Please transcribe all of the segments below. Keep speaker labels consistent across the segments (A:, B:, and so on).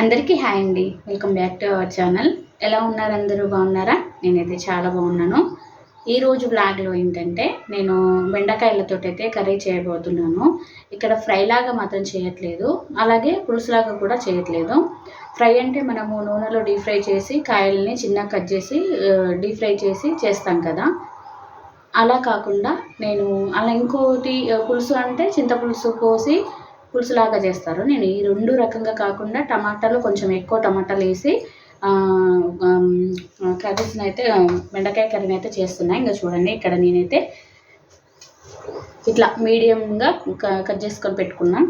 A: అందరికీ హాయ్ అండి. Welcome back to our channel. ఎలా ఉన్నారు అందరూ? బాగున్నారా? నేనైతే చాలా బాగున్నాను. ఈరోజు బ్లాగ్లో ఏంటంటే నేను బెండకాయలతో అయితే కర్రీ చేయబోతున్నాను. ఇక్కడ ఫ్రైలాగా మాత్రం చేయట్లేదు. అలాగే పులుసులాగా కూడా చేయట్లేదు. ఫ్రై అంటే మనము నూనెలో డీప్ ఫ్రై చేసి కాయల్ని చిన్నగా కట్ చేసి డీప్ ఫ్రై చేసి చేస్తాం కదా. అలా కాకుండా నేను అలా ఇంకోటి పులుసు అంటే చింతపులుసు పోసి పులుసులాగా చేస్తారు. నేను ఈ రెండు రకంగా కాకుండా టమాటాలు కొంచెం ఎక్కువ టమాటాలు వేసి కర్రీస్ని అయితే బెండకాయ కర్రీని అయితే చేస్తున్నా. ఇంకా చూడండి ఇక్కడ నేనైతే ఇట్లా మీడియంగా కట్ చేసుకొని పెట్టుకున్నా.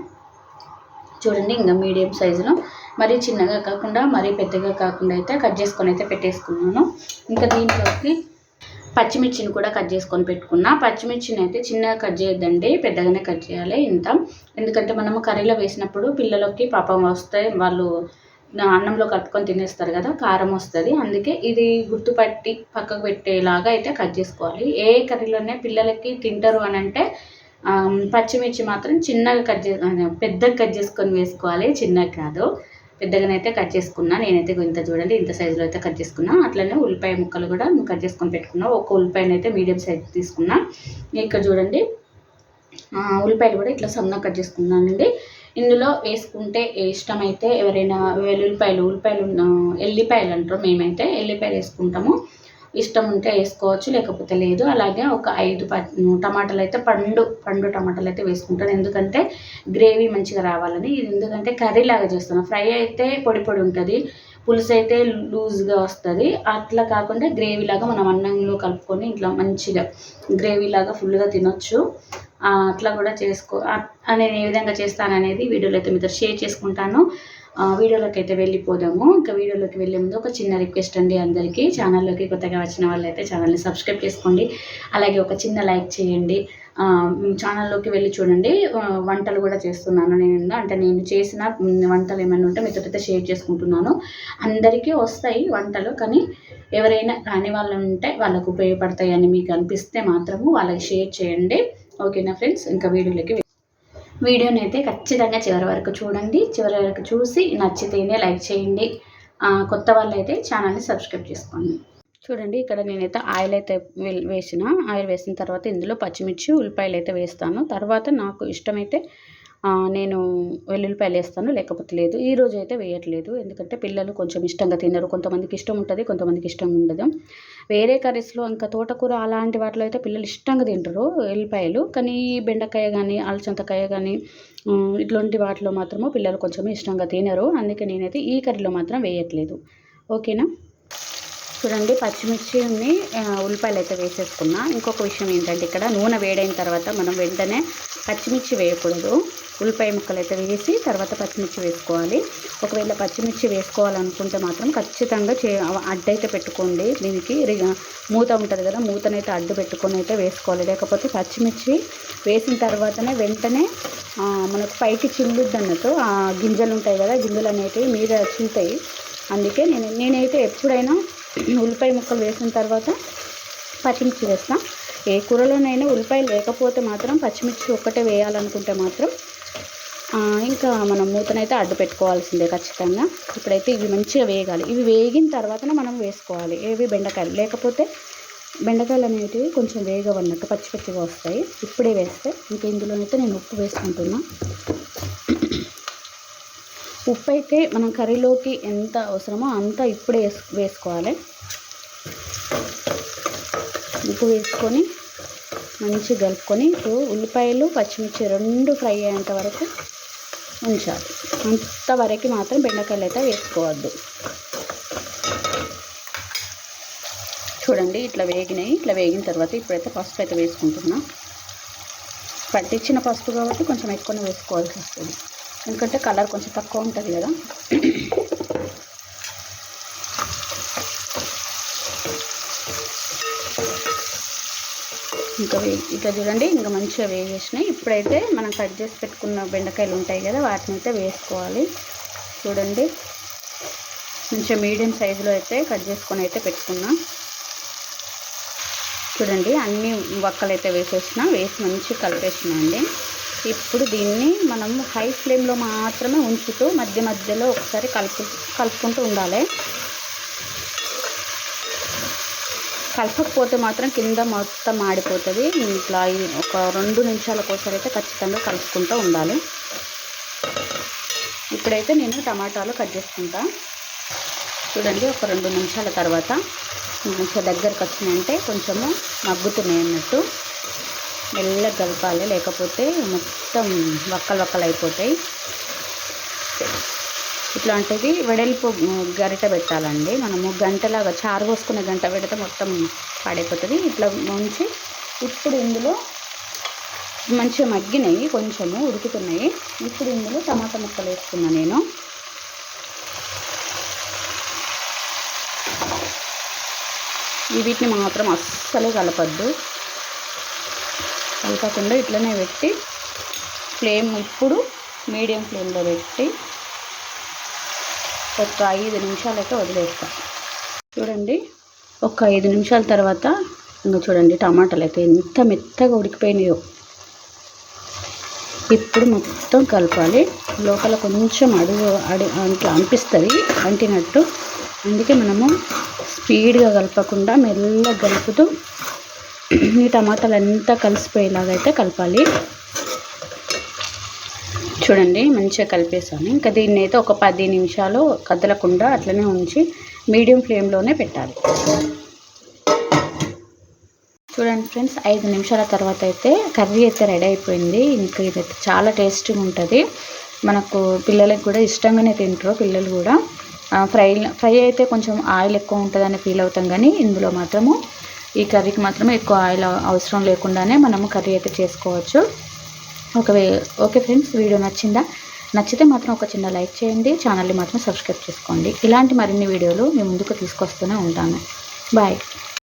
A: చూడండి ఇంకా మీడియం సైజులో. మరీ చిన్నగా కాకుండా మరీ పెద్దగా కాకుండా అయితే కట్ చేసుకొని అయితే పెట్టేసుకున్నాను. ఇంకా దీంట్లోకి పచ్చిమిర్చిని కూడా కట్ చేసుకొని పెట్టుకున్నా. పచ్చిమిర్చిని అయితే చిన్నగా కట్ చేయొద్దండి పెద్దగానే కట్ చేయాలి ఇంత. ఎందుకంటే మనము కర్రీలో వేసినప్పుడు పిల్లలకి పాపం వస్తే వాళ్ళు అన్నంలో కలుపుకొని తినేస్తారు కదా కారం వస్తుంది. అందుకే ఇది గుర్తుపట్టి పక్కకు పెట్టేలాగా అయితే కట్ చేసుకోవాలి. ఏ కర్రీలోనే పిల్లలకి తింటారు అని అంటే పచ్చిమిర్చి మాత్రం చిన్నగా కట్ చే పెద్దగా కట్ చేసుకొని వేసుకోవాలి చిన్నగా కాదు. పెద్దగానైతే కట్ చేసుకున్నా. నేనైతే ఇంత చూడండి ఇంత సైజులో అయితే కట్ చేసుకున్నా. అట్లనే ఉల్లిపాయ ముక్కలు కూడా కట్ చేసుకొని పెట్టుకున్నా. ఒక ఉల్లిపాయను అయితే మీడియం సైజ్ తీసుకున్నా. ఇక్కడ చూడండి ఉల్లిపాయలు కూడా ఇట్లా సన్నగా కట్ చేసుకున్నానండి. ఇందులో వేసుకుంటే ఇష్టమైతే ఎవరైనా వెల్లుల్లిపాయలు ఉల్లిపాయలు ఎల్లిపాయలు అంటారు మేమైతే ఎల్లిపాయలు వేసుకుంటాము. ఇష్టం ఉంటే వేసుకోవచ్చు లేకపోతే లేదు. అలాగే ఒక ఐదు ప టమాటాలు అయితే పండు పండు టమాటాలు అయితే వేసుకుంటాను. ఎందుకంటే గ్రేవీ మంచిగా రావాలని. ఇది ఎందుకంటే కర్రీ లాగా చేస్తాను. ఫ్రై అయితే పొడి పొడి ఉంటుంది. పులుసు అయితే లూజ్గా వస్తుంది. అట్లా కాకుండా గ్రేవీ లాగా మనం అన్నంలో కలుపుకొని ఇట్లా మంచిగా గ్రేవీ లాగా ఫుల్గా తినొచ్చు. అట్లా కూడా చేసుకో నేను ఏ విధంగా చేస్తాననేది వీడియోలో అయితే మీతో షేర్ చేసుకుంటాను. వీడియోలోకి అయితే వెళ్ళిపోదాము. ఇంకా వీడియోలోకి వెళ్ళే ముందు ఒక చిన్న రిక్వెస్ట్ అండి అందరికీ. ఛానల్లోకి కొత్తగా వచ్చిన వాళ్ళైతే ఛానల్ని సబ్స్క్రైబ్ చేసుకోండి. అలాగే ఒక చిన్న లైక్ చేయండి. ఛానల్లోకి వెళ్ళి చూడండి. వంటలు కూడా చేస్తున్నాను నేను. అంటే నేను చేసిన వంటలు ఏమైనా ఉంటే మీతో అయితే షేర్ చేసుకుంటున్నాను. అందరికీ వస్తాయి వంటలు కానీ ఎవరైనా రాని వాళ్ళు ఉంటే వాళ్ళకు ఉపయోగపడతాయి అని మీకు అనిపిస్తే మాత్రము వాళ్ళకి షేర్ చేయండి. ఓకేనా ఫ్రెండ్స్? ఇంకా వీడియోలోకి వీడియోని అయితే ఖచ్చితంగా చివరి వరకు చూడండి. చివరి వరకు చూసి నచ్చితేనే లైక్ చేయండి. కొత్త వాళ్ళు అయితే ఛానల్ని సబ్స్క్రైబ్ చేసుకోండి. చూడండి ఇక్కడ నేనైతే ఆయిల్ అయితే వేసిన. ఆయిల్ వేసిన తర్వాత ఇందులో పచ్చిమిర్చి ఉల్లిపాయలు అయితే వేస్తాను. తర్వాత నాకు ఇష్టమైతే నేను వెల్లుల్లిపాయలు వేస్తాను లేకపోతే లేదు. ఈ రోజు అయితే వేయట్లేదు. ఎందుకంటే పిల్లలు కొంచెం ఇష్టంగా తినరు. కొంతమందికి ఇష్టం ఉంటుంది కొంతమందికి ఇష్టం ఉండదు. వేరే కర్రీస్లో ఇంకా తోటకూర అలాంటి వాటిలో అయితే పిల్లలు ఇష్టంగా తింటారు ఎల్లిపాయలు కానీ బెండకాయ కానీ అలసంతకాయ కానీ ఇటువంటి ఇట్లాంటి వాటిలో మాత్రము పిల్లలు కొంచెం ఇష్టంగా తినరు. అందుకే నేనైతే ఈ కర్రీలో మాత్రం వేయట్లేదు. ఓకేనా? చూడండి పచ్చిమిర్చి ఉన్ని, ఉల్లిపాయలు అయితే వేసేసుకున్నా. ఇంకొక విషయం ఏంటంటే ఇక్కడ నూనె వేడైన తర్వాత మనం వెంటనే పచ్చిమిర్చి వేయకూడదు. ఉల్లిపాయ ముక్కలు అయితే వేసి తర్వాత పచ్చిమిర్చి వేసుకోవాలి. ఒకవేళ పచ్చిమిర్చి వేసుకోవాలనుకుంటే మాత్రం ఖచ్చితంగా చే అడ్డైతే పెట్టుకోండి. దీనికి రి- మూత ఉంటుంది కదా మూతనైతే అడ్డు పెట్టుకొని అయితే వేసుకోవాలి. లేకపోతే పచ్చిమిర్చి వేసిన తర్వాతనే వెంటనే మనకు పైకి చిల్లుద్ది అన్నట్టు ఆ గింజలు ఉంటాయి కదా గింజలు అనేటివి మీద చిల్లుతాయి. అందుకే నేను నేనైతే ఎప్పుడైనా ఉల్లిపాయ ముక్కలు వేసిన తర్వాత పచ్చిమిర్చి వేస్తాం. ఏ కూరలోనైనా ఉల్లిపాయ లేకపోతే మాత్రం పచ్చిమిర్చి ఒక్కటే వేయాలనుకుంటే మాత్రం ఇంకా మనం మూతనైతే అడ్డు పెట్టుకోవాల్సిందే ఖచ్చితంగా. ఇప్పుడైతే ఇవి మంచిగా వేగాలి. ఇవి వేగిన తర్వాతనే మనం వేసుకోవాలి. ఏవి బెండకాయలు. లేకపోతే బెండకాయలు అనేటివి కొంచెం వేగవన్నట్టు పచ్చి పచ్చిగా వస్తాయి. ఇప్పుడే వేస్తే ఇంకా ఇందులోనైతే నేను ఉప్పు వేసుకుంటున్నా. ఉప్పు అయితే మనం కర్రీలోకి ఎంత అవసరమో అంత ఇప్పుడే వేసుకోవాలి. ఉప్పు వేసుకొని మంచిగా కలుపుకొని ఇప్పుడు ఉల్లిపాయలు పచ్చిమిర్చి రెండు ఫ్రై అయ్యేంత వరకు ఉంచాలి. అంతవరకు మాత్రం బెండకాయలు అయితే వేసుకోవద్దు. చూడండి ఇట్లా వేగినాయి. ఇట్లా వేగిన తర్వాత ఇప్పుడైతే పసుపు అయితే వేసుకుంటున్నా. పట్టించిన పసుపు కాబట్టి కొంచెం ఎక్కువనే వేసుకోవాల్సి వస్తుంది. ఎందుకంటే కలర్ కొంచెం తక్కువ ఉంటుంది కదా. ఇంకా వే ఇట్లా చూడండి ఇంకా మంచిగా వేగేసినాయి. ఇప్పుడైతే మనం కట్ చేసి పెట్టుకున్న బెండకాయలు ఉంటాయి కదా వాటిని అయితే వేసుకోవాలి. చూడండి. కొంచెం మీడియం సైజులో అయితే కట్ చేసుకొని అయితే పెట్టుకున్నా. చూడండి అన్ని వక్కలు అయితే వేసేసిన వేసి మంచిగా కలిపేసిన అండి ఇప్పుడు దీన్ని మనం హై ఫ్లేమ్లో మాత్రమే ఉంచుతూ మధ్య మధ్యలో ఒకసారి కలుపు కలుపుకుంటూ ఉండాలి. కలపకపోతే మాత్రం కింద మొత్తం ఆడిపోతుంది ఇట్లా ఒక రెండు నిమిషాల కోసం అయితే ఖచ్చితంగా కలుపుకుంటూ ఉండాలి. ఇప్పుడైతే నేను టమాటాలు కట్ చేసుకుంటా. చూడండి ఒక రెండు నిమిషాల తర్వాత కొంచెం దగ్గరకు వచ్చినాయంటే కొంచెము మగ్గుతున్నాయి అన్నట్టు. మెల్లగా కలపాలి. లేకపోతే మొత్తం వక్కలు వక్కలు అయిపోతాయి. ఇట్లాంటిది వెడల్పు గరిట పెట్టాలండి. మనము గంటలాగా చారు పోసుకునే గంట పెడితే మొత్తం పాడైపోతుంది. ఇట్లా ఉంచి ఇప్పుడు ఇందులో మంచిగా మగ్గినాయి. కొంచెము ఉడుకుతున్నాయి. ఇప్పుడు ఇందులో టమాటా ముక్కలు వేసుకున్నా నేను. వీటిని మాత్రం అస్సలు కలపద్దు. కలపకుండా ఇట్లనే పెట్టి ఫ్లేమ్ ఇప్పుడు మీడియం ఫ్లేమ్లో పెట్టి ఒక ఐదు నిమిషాలైతే వదిలేస్తా. చూడండి ఒక ఐదు నిమిషాల తర్వాత ఇంకా చూడండి టమాటాలు అయితే ఎంత మెత్తగా ఉడికిపోయినాయో. ఇప్పుడు మొత్తం కలపాలి. లోపల కొంచెం అడుగు అడి అట్లా అనిపిస్తుంది అంటినట్టు. అందుకే మనము స్పీడ్గా కలపకుండా మెల్లగా కలుపుతూ ఈ టమాటాలు అంతా కలిసిపోయేలాగా అయితే కలపాలి. చూడండి మంచిగా కలిపేసాను ఇంకా దీన్ని అయితే ఒక పది నిమిషాలు కదలకుండా అట్లనే ఉంచి మీడియం ఫ్లేమ్లోనే పెట్టాలి. చూడండి ఫ్రెండ్స్ ఐదు నిమిషాల తర్వాత అయితే కర్రీ అయితే రెడీ అయిపోయింది. ఇంకా ఇదైతే చాలా టేస్టీగా ఉంటుంది. మనకు పిల్లలకి కూడా ఇష్టంగానే తింటారు పిల్లలు కూడా. ఫ్రై ఫ్రై అయితే కొంచెం ఆయిల్ ఎక్కువ ఉంటుందని ఫీల్ అవుతాం కానీ ఇందులో మాత్రము ఈ కర్రీకి మాత్రమే ఎక్కువ ఆయిల్ అవసరం లేకుండానే మనము కర్రీ అయితే చేసుకోవచ్చు. ఒకవే ఓకే ఫ్రెండ్స్ వీడియో నచ్చిందా? నచ్చితే మాత్రం ఒక చిన్న లైక్ చేయండి. ఛానల్ని మాత్రం సబ్స్క్రైబ్ చేసుకోండి. ఇలాంటి మరిన్ని వీడియోలు మేము ముందుకు తీసుకొస్తూనే ఉంటాను. బాయ్.